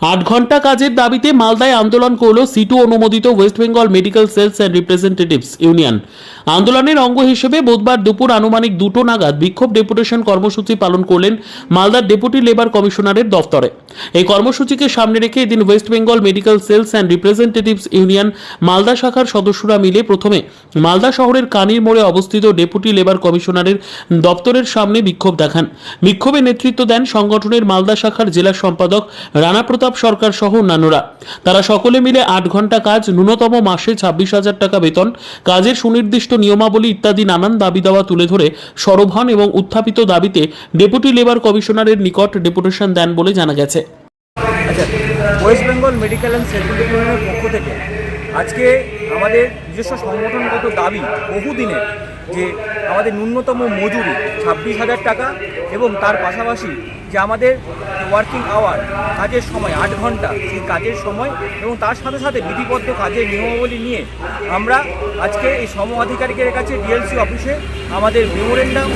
আট ঘণ্টা কাজের দাবিতে মালদায় আন্দোলন করল সিটু অনুমোদিত West Bengal medical sales and representatives union. আন্দোলনের অঙ্গ হিসেবে বুধবার দুপুর আনুমানিক দুটো নাগাদ বিক্ষোভ ডেপুটেশন কর্মসূচি পালন করলেন মালদার ডেপুটি লেবার কমিশনারের দফতরে। এই কর্মসূচিকে সামনে রেখে এদিন West Bengal medical sales and representatives union Malda শাখার সদস্যরা মিলে প্রথমে মালদা শহরের কানির মোড়ে অবস্থিত ডেপুটি লেবার কমিশনারের দপ্তরের সামনে বিক্ষোভ দেখান। বিক্ষোভে নেতৃত্ব দেন সংগঠনের মালদা শাখার জেলা সম্পাদক রানা প্রতাপ সরকার সহ অন্যান্যরা। তারা সকলে মিলে আট ঘণ্টা কাজ, ন্যূনতম মাসে ছাব্বিশ হাজার টাকা বেতন, কাজের সুনির্দিষ্ট নিয়মাবলী ইত্যাদি নানান দাবি দাওয়া তুলে ধরে সরব এবং উত্থাপিত দাবিতে ডেপুটি লেবার কমিশনারের নিকট ডেপুটেশন দেন বলে জানা গেছে। আচ্ছা West Bengal medical and security ইউনিয়নের পক্ষ থেকে আজকে আমাদের নিজস্ব সংগঠনগত দাবি বহুদিনের যে আমাদের ন্যূনতম মজুরি ছাব্বিশ হাজার টাকা এবং তার পাশাপাশি যে আমাদের ওয়ার্কিং আওয়ার কাজের সময়, আট ঘণ্টা, সেই কাজের সময় এবং তার সাথে সাথে বিধিবদ্ধ কাজের নিয়মাবলী নিয়ে আমরা আজকে এই সম আধিকারিকের কাছে ডিএলসি অফিসে আমাদের মেমোরেন্ডাম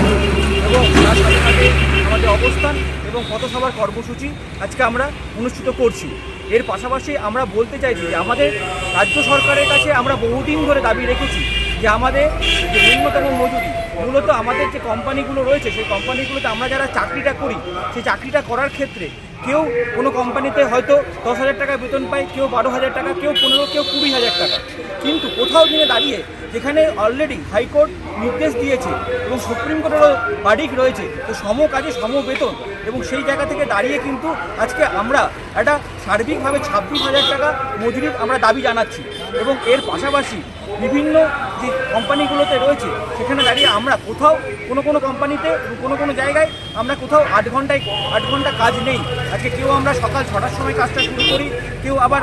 এবং তার সাথে সাথে আমাদের অবস্থান এবং পথসভার কর্মসূচি আজকে আমরা অনুষ্ঠিত করছি। এর পাশাপাশি আমরা বলতে চাইছি যে আমাদের রাজ্য সরকারের কাছে আমরা বহুদিন ধরে দাবি রেখেছি যে আমাদের যে ন্যূনতম মজুরি, মূলত আমাদের যে কোম্পানিগুলো রয়েছে, সেই কোম্পানিগুলোতে আমরা যারা চাকরিটা করি, সেই চাকরিটা করার ক্ষেত্রে কেউ কোনো কোম্পানিতে হয়তো দশ হাজার টাকা বেতন পায়, কেউ বারো হাজার টাকা, কেউ পনেরো, কেউ কুড়ি হাজার টাকা। কিন্তু কোথাও দিনে দাঁড়িয়ে যেখানে অলরেডি হাইকোর্ট নির্দেশ দিয়েছে এবং সুপ্রিম কোর্টেরও বাড়িক রয়েছে, তো সম কাজে সম বেতন। এবং সেই জায়গা থেকে দাঁড়িয়ে কিন্তু আজকে আমরা একটা সার্বিকভাবে ছাব্বিশ হাজার টাকা মজুরির আমরা দাবি জানাচ্ছি। এবং এর পাশাপাশি বিভিন্ন যে কোম্পানিগুলোতে রয়েছে, সেখানে দাঁড়িয়ে আমরা কোথাও কোনো কোনো কোম্পানিতে কোনো কোনো জায়গায় আমরা কোথাও আট ঘন্টায়, আট ঘণ্টা কাজ নেই। আজকে কেউ আমরা সকাল ছটার সময় কাজটা শুরু করি, কেউ আবার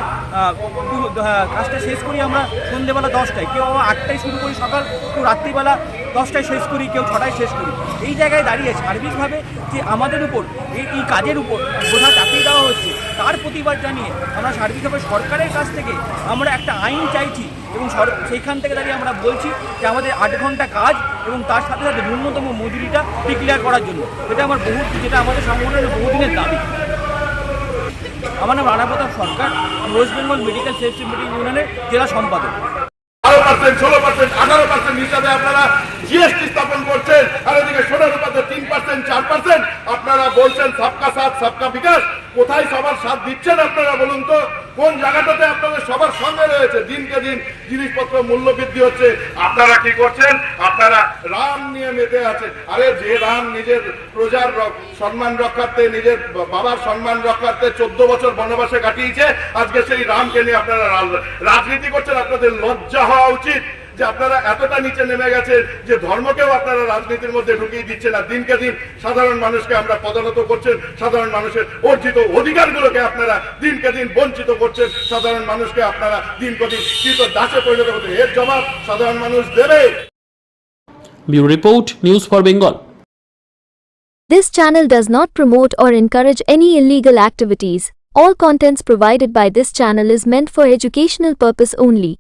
কাজটা শেষ করি আমরা সন্ধ্যেবেলা দশটায়, কেউ আবার আটটায় শুরু করি সকাল, কেউ রাত্রিবেলা দশটায় শেষ করি, কেউ ছটায় শেষ করি। এই জায়গায় দাঁড়িয়ে সার্বিকভাবে যে আমাদের উপর, এই কাজের উপর বোঝা দেওয়া হচ্ছে তার প্রতিবাদ জানিয়ে আমরা সার্বিকভাবে সরকারের কাছ থেকে আমরা একটা আইন চাইছি এবং সেইখান থেকে দাঁড়িয়ে আমরা বলছি যে আমাদের আট ঘণ্টা কাজ এবং তার সাথে সাথে ন্যূনতম মজুরিটা ডিক্লেয়ার করার জন্য। এটা আমার বহু, যেটা আমাদের সংগঠনের বহুদিনের দাবি। আমার নাম Rana Pratap Sarkar West Bengal medical safety meeting ইউনিয়নের জেলা সম্পাদক। বারো পার্সেন্ট, ষোলো পার্সেন্ট, আঠারো পার্সেন্ট হিসাবে আপনারা জিএসটি স্থাপন করছেন। আর তিন পার্সেন্ট, চার পার্সেন্ট। আপনারা বলছেন, সবকা সাথ, সবকা বিকাশ। কোথায় সবার সাথ দিচ্ছেন আপনারা বলুন তো? কোন জায়গাটাতে আপনাদের সবার সঙ্গে রয়েছে? দিনকে দিন জিনিসপত্র মূল্য বৃদ্ধি হচ্ছে। আপনারা কি করছেন? আপনারা রাম নিয়ে মেতে আছেন। আরে যে রাম নিজের প্রজার সম্মান রক্ষার্থে, নিজের বাবার সম্মান রক্ষার্থে চোদ্দ বছর বনবাসে কাটিয়েছে, আজকে সেই রামকে নিয়ে আপনারা রাজনীতি করছেন। আপনাদের লজ্জা হওয়া উচিত। যে আপনারা এতটা নিচে নেমে গেছেন যে ধর্মকেও আপনারা রাজনীতির মধ্যে ঢুকিয়ে দিচ্ছেন আর দিনকে দিন সাধারণ মানুষকে আমরা পদানত করছেন সাধারণ মানুষের অর্জিত অধিকারগুলোকে আপনারা দিনকে দিন বঞ্চিত করছেন সাধারণ মানুষকে আপনারা দিনকে দিন কৃত দাসে পরিণত করছেন এর জবাব সাধারণ মানুষ দেবে bureau report news for Bengal This channel does not promote or encourage any illegal activities. All contents provided by this channel is meant for educational purpose only.